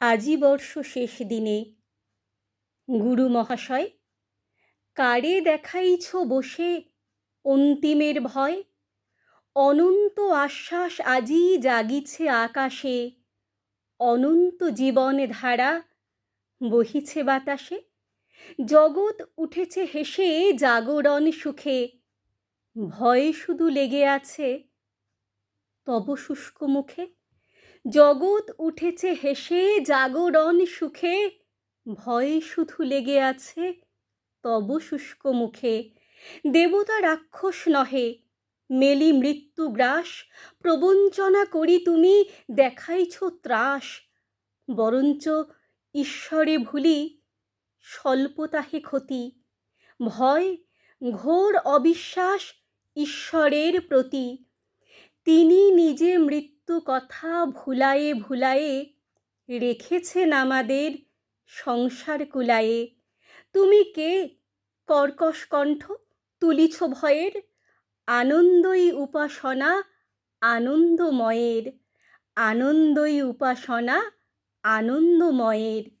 আজি বর্ষ শেষ দিনে। গুরু মহাশয়, কারে দেখাইছ বসে অন্তিমের ভয়? অনন্ত আশ্বাস আজি জাগিছে আকাশে। অনন্ত জীবন ধারা বহিছে বাতাসে। জগৎ উঠেছে হেসে জাগরণ সুখে। ভয় শুধু লেগে আছে তব শুষ্ক মুখে। জগৎ উঠেছে হেসে, জাগরণ সুখে, ভয় শুধু লেগে আছে তব শুষ্ক মুখে। দেবতা রাক্ষস নহে, মেলি মৃত্যু গ্রাস, প্রবঞ্চনা করি তুমি, দেখাইছ ত্রাস। বরঞ্চ ঈশ্বরে ভুলি, স্বল্পতাহে ক্ষতি। ভয়, ঘোর অবিশ্বাস, ঈশ্বরের প্রতি। তিনি নিজে মৃত্যু কথা ভুলায়ে ভুলায়ে রেখেছেন আমাদের সংসার কুলায়ে। তুমি কে? কর্কশ কণ্ঠ, তুলিছ ভয়ের, আনন্দই উপাসনা, আনন্দময়ের। আনন্দই উপাসনা, আনন্দময়ের।